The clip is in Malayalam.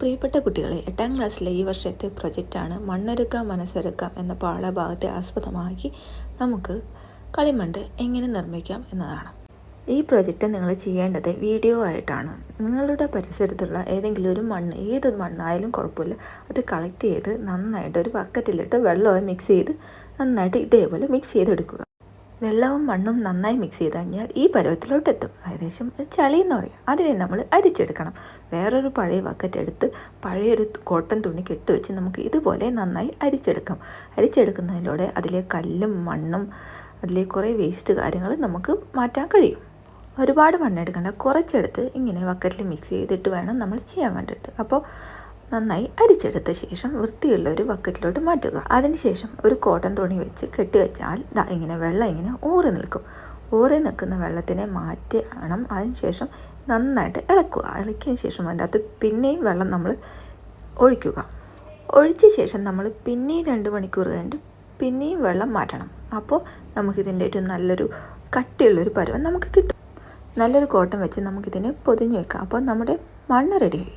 പ്രിയപ്പെട്ട കുട്ടികളെ എട്ടാം ക്ലാസ്സിലെ ഈ വർഷത്തെ പ്രൊജക്റ്റാണ് മണ്ണൊരുക്കാം മനസ്സൊരുക്കാം എന്ന പാഠഭാഗത്തെ ആസ്പദമാക്കി നമുക്ക് കളിമണ്ട് എങ്ങനെ നിർമ്മിക്കാം എന്നതാണ്. ഈ പ്രൊജക്റ്റ് നിങ്ങൾ ചെയ്യേണ്ടത് വീഡിയോ ആയിട്ടാണ്. നിങ്ങളുടെ പരിസരത്തുള്ള ഏതെങ്കിലും ഒരു മണ്ണ് ഏത് മണ്ണായാലും കുഴപ്പമില്ല. അത് കളക്ട് ചെയ്ത് നന്നായിട്ട് ഒരു ബക്കറ്റിലിട്ട് വെള്ളവും മിക്സ് ചെയ്ത് നന്നായിട്ട് ഇതേപോലെ മിക്സ് ചെയ്തെടുക്കുക. വെള്ളവും മണ്ണും നന്നായി മിക്സ് ചെയ്ത് കഴിഞ്ഞാൽ ഈ പരുവത്തിലോട്ട് എത്തും ഏകദേശം ഒരു ചളി എന്ന് പറയും. അതിനെ നമ്മൾ അരിച്ചെടുക്കണം. വേറൊരു പഴയ ബക്കറ്റ് എടുത്ത് പഴയൊരു കോട്ടൺ തുണി കെട്ട് വെച്ച് നമുക്ക് ഇതുപോലെ നന്നായി അരിച്ചെടുക്കാം. അരിച്ചെടുക്കുന്നതിലൂടെ അതിലെ കല്ലും മണ്ണും അതിലെ കുറേ വേസ്റ്റ് കാര്യങ്ങൾ നമുക്ക് മാറ്റാൻ കഴിയും. ഒരുപാട് മണ്ണെടുക്കണ്ട. കുറച്ചെടുത്ത് ഇങ്ങനെ ബക്കറ്റിൽ മിക്സ് ചെയ്തിട്ട് വേണം നമ്മൾ ചെയ്യാൻ വേണ്ടിയിട്ട്. അപ്പോൾ നന്നായി അരിച്ചെടുത്ത ശേഷം വൃത്തിയുള്ള ഒരു ബക്കറ്റിലോട്ട് മാറ്റുക. അതിനുശേഷം ഒരു കോട്ടൺ തുണി വെച്ച് കെട്ടിവെച്ചാൽ ദാ ഇങ്ങനെ വെള്ളം ഇങ്ങനെ ഊറി നിൽക്കും. ഊറി നിൽക്കുന്ന വെള്ളത്തിനെ മാറ്റി ആണം അതിനുശേഷം നന്നായിട്ട് ഇളക്കുക. ഇളക്കിയതിന് ശേഷം അതിന്റെ അകത്ത് പിന്നെയും വെള്ളം നമ്മൾ ഒഴിക്കുക. ഒഴിച്ച ശേഷം നമ്മൾ പിന്നെയും രണ്ട് മണിക്കൂർ കഴിഞ്ഞിട്ട് പിന്നെയും വെള്ളം മാറ്റണം. അപ്പോൾ നമുക്കിതിന്റെ ഒരു നല്ലൊരു കട്ടിയുള്ളൊരു പരുവം നമുക്ക് കിട്ടും. നല്ലൊരു കോട്ടം വെച്ച് നമുക്കിതിനെ പൊതിഞ്ഞ് വെക്കാം. അപ്പോൾ നമ്മുടെ മണ്ണ് റെഡിയായി